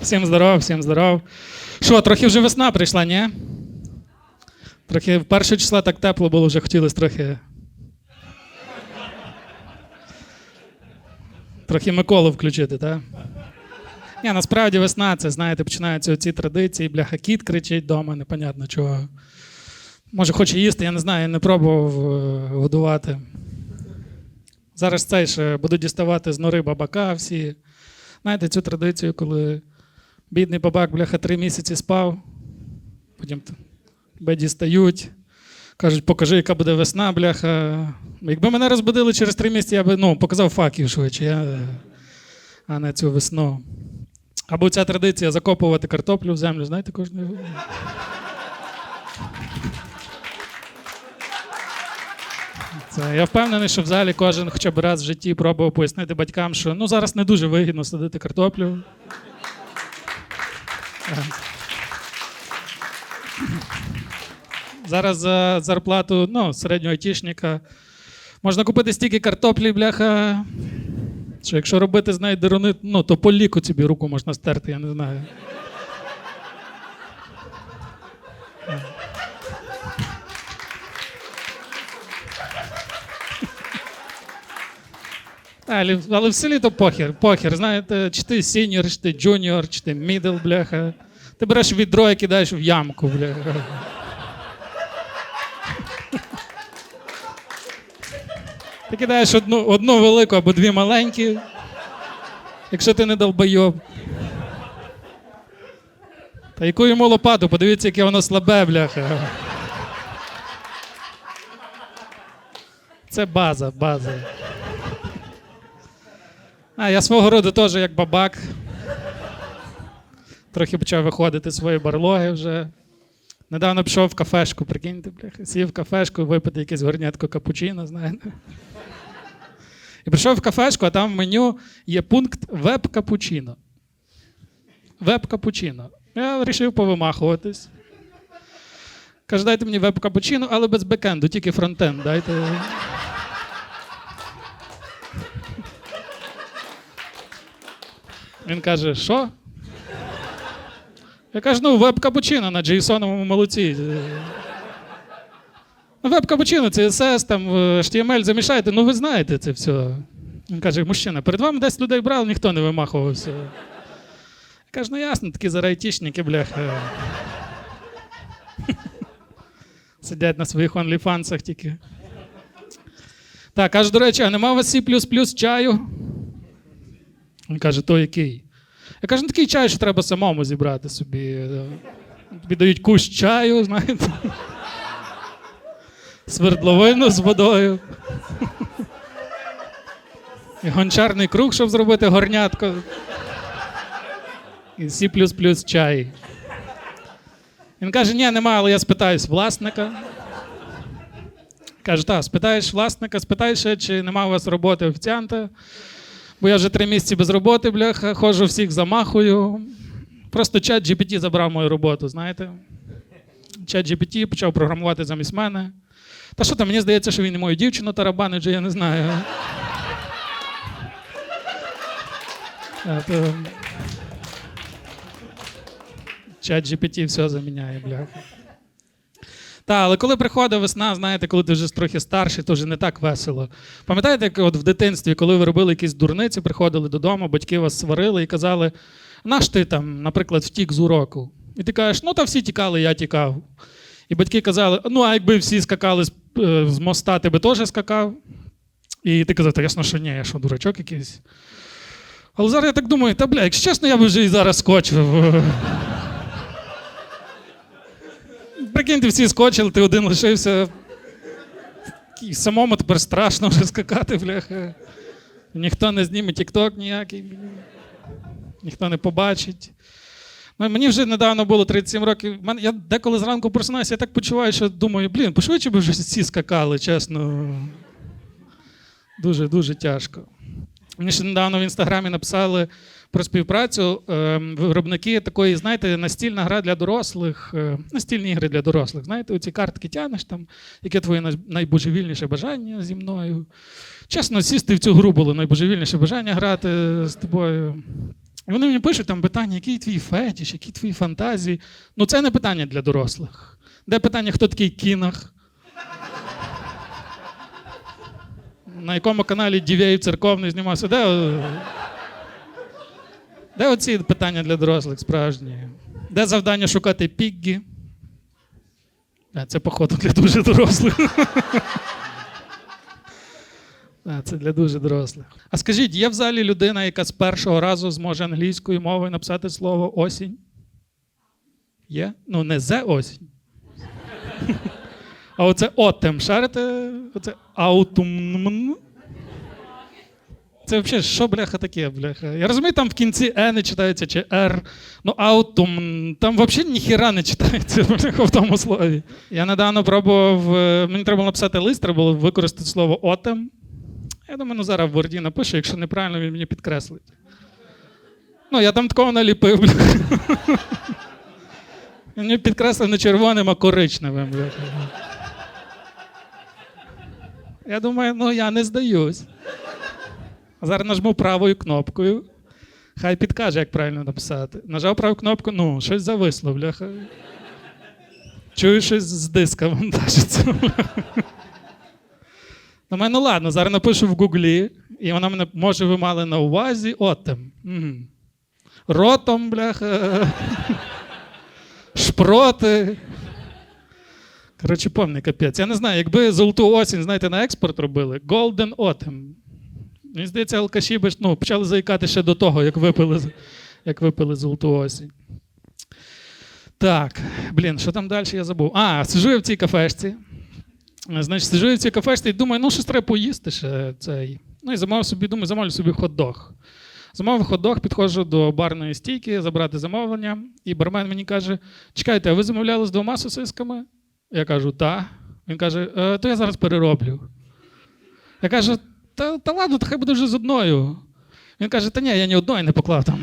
Всім здоров, всім здоров. Що, трохи вже весна прийшла, ні? Трохи в перше числа так тепло було, вже хотілося трохи. Трохи Миколу включити, так? Ні, насправді весна, це, знаєте, починаються оці традиції, бляха кіт кричить вдома, непонятно чого. Може, хоче їсти, я не знаю, я не пробував е, годувати. Зараз цей ще будуть діставати з нори бабака всі. Знаєте, цю традицію, коли бідний бабак, бляха, три місяці спав, потім тебе дістають, кажуть, покажи, яка буде весна, бляха. Якби мене розбудили через три місяці, я би ну, показав факів швидше, я, а не цю весну. Або ця традиція закопувати картоплю в землю, знаєте, кожного. Це, я впевнений, що в залі кожен хоча б раз в житті пробував пояснити батькам, що ну, зараз не дуже вигідно садити картоплю. Е. Зараз за зарплату ну, середнього айтішника можна купити стільки картоплі, бляха. Що якщо робити з неї деруни, ну, то по ліку тобі руку можна стерти, я не знаю. Але, але в селі то похер, похер. Знаєте, чи ти сіньор, чи ти джуніор, чи ти мідл, бляха. Ти береш відро і кидаєш в ямку, бляха. Ти кидаєш одну, одну велику або дві маленькі, якщо ти не долбойоб. Та яку йому лопату, подивіться, яке воно слабе, бляха. Це база, база. А, я свого роду теж як бабак. Трохи почав виходити з своєї барлоги вже. Недавно пішов в кафешку, прикиньте, бляха, сів в кафешку, випити якесь горнятко капучино, знаєте. І прийшов в кафешку, а там в меню є пункт веб-капучино. Веб-капучино. Я вирішив повимахуватись. Каже, дайте мені веб-капучино, але без бекенду, тільки фронтенд. Дайте. Він каже, що? Я кажу, ну, веб-капучино на JSON молоці. Ну, веб-капучино, це CSS, там е, HTML замішайте, ну ви знаєте це все. Він каже, мужчина, перед вами 10 людей брали, ніхто не вимахувався. Я кажу, ну ясно, такі зараз айтішники, бляха. Сидять на своїх онліфансах тільки. Так, каже, до речі, а нема у вас C чаю? Він каже, то який? Я кажу, ну такий чай, що треба самому зібрати собі. е, Тобі дають кущ чаю, знаєте. Свердловину з водою. І гончарний круг, щоб зробити горнятко. І C чай. Він каже, ні, нема, але я спитаюсь власника. Каже, так, спитаєш власника, спитаєш, чи нема у вас роботи офіціанта. Бо я вже три місяці без роботи, бляха, ходжу всіх замахую. Просто чат GPT забрав мою роботу, знаєте. Чат GPT почав програмувати замість мене. Та що там, мені здається, що він і мою дівчину тарабанить, я не знаю. Чат GPT все заміняє, бляха. Так, але коли приходить весна, знаєте, коли ти вже трохи старший, то вже не так весело. Пам'ятаєте, як от в дитинстві, коли ви робили якісь дурниці, приходили додому, батьки вас сварили і казали, наш ти там, наприклад, втік з уроку. І ти кажеш, ну та всі тікали, я тікав. І батьки казали, ну а якби всі скакали з, е, з моста, ти би теж скакав. І ти казав, та ясно, що ні, я що, дурачок якийсь. Але зараз я так думаю, та бля, якщо чесно, я би вже і зараз скочив. Прикиньте, всі скочили, ти один лишився. І самому тепер страшно вже скакати, бляха. Ніхто не зніме тік-ток ніякий. Ніхто не побачить. Ну, мені вже недавно було 37 років. Я деколи зранку просинаюся, я так почуваю, що думаю, блін, пошвидше би вже всі скакали, чесно. Дуже, дуже тяжко. Мені ще недавно в інстаграмі написали про співпрацю ем, виробники такої, знаєте, настільна гра для дорослих, е, настільні ігри для дорослих. Знаєте, оці картки тянеш там, яке твоє най- найбожевільніше бажання зі мною. Чесно, сісти в цю гру було найбожевільніше бажання грати з тобою. Вони мені пишуть там питання, який твій фетіш, які твої фантазії. Ну, це не питання для дорослих. Де питання, хто такий кінах? На якому каналі Дівєєв церковний знімався? Де, е, де оці питання для дорослих справжні? Де завдання шукати піггі? Це, походу, для дуже дорослих. Це для дуже дорослих. А скажіть, є в залі людина, яка з першого разу зможе англійською мовою написати слово осінь? Є? Ну, не зе осінь. А оце отем. Шарите? Оце аутумн. Це взагалі, що бляха таке, бляха? Я розумію, там в кінці Е не читається чи Р. Ну, аутум, там взагалі ніхіра не читається бляха, в тому слові. Я недавно пробував, е, мені треба було написати лист, треба було використати слово отем. Я думаю, ну зараз в Word напишу, якщо неправильно, він мені підкреслить. Ну, я там такого наліпив, бляха. Мені підкреслив не червоним, а коричневим. Я думаю, ну я не здаюсь. А Зараз нажму правою кнопкою. Хай підкаже, як правильно написати. Нажав праву кнопку, ну, щось зависло, бляха. Чую, щось з диска вантажиться. Мене, ну ладно, зараз напишу в Гуглі, і вона мене, може, ви мали на увазі отем. Ротом, бляха. Шпроти. Коротше, повний капець. Я не знаю, якби золоту осінь, знаєте, на експорт робили, Golden Autumn. Мені здається, алкаші би ну, почали заїкати ще до того, як випили, як випили золоту осінь. Так, блін, що там далі я забув? А, сижу я в цій кафешці. Значить, сижу я в цій кафешці і думаю, ну щось треба поїсти ще цей. Ну і замовив собі, думаю, замовлю собі хот-дог. Замовив хот-дог, підходжу до барної стійки забрати замовлення, і бармен мені каже: чекайте, а ви замовляли з двома сосисками? Я кажу, так. Він каже, «Е, то я зараз перероблю. Я кажу, та, та ладно, та хай буде вже з одною. Він каже, та ні, я ні одної не поклав там.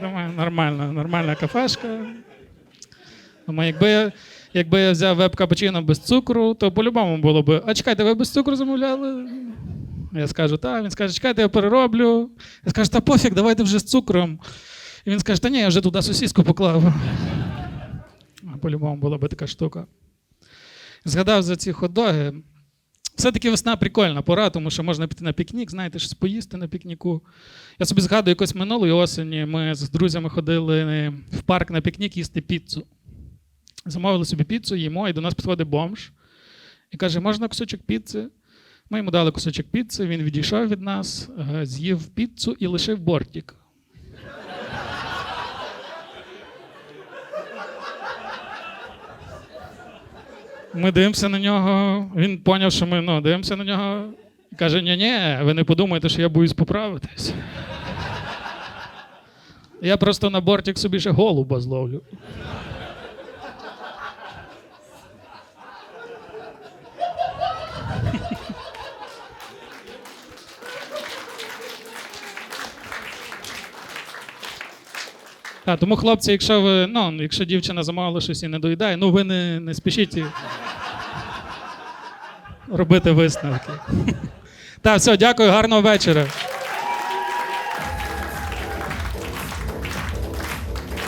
Думаю, нормальна, нормальна кафешка. Думаю, якби я, якби я взяв веб-капучино без цукру, то по-любому було б. А чекайте, ви без цукру замовляли? Я скажу, так. Він скаже, чекайте, я перероблю. Я скажу, та пофіг, давайте вже з цукром. І він скаже, та ні, я вже туди сосиску поклав. По-любому була би така штука. Згадав за ці хот-доги. Все-таки весна прикольна пора, тому що можна піти на пікнік, знаєте, щось поїсти на пікніку. Я собі згадую, якось минулої осені ми з друзями ходили в парк на пікнік їсти піцу. Замовили собі піцу, їмо, і до нас підходить бомж і каже: можна кусочок піци? Ми йому дали кусочок піци, він відійшов від нас, е, з'їв піцу і лишив бортик. Ми дивимося на нього, він поняв, що ми ну, дивимося на нього каже: ні ні ви не подумайте, що я боюсь поправитись. Я просто на бортик собі ще голуба зловлю. А, тому, хлопці, якщо ви, ну, якщо дівчина замовила щось і не доїдає, ну ви не, не спішіть робити висновки. Так, все, дякую, гарного вечора.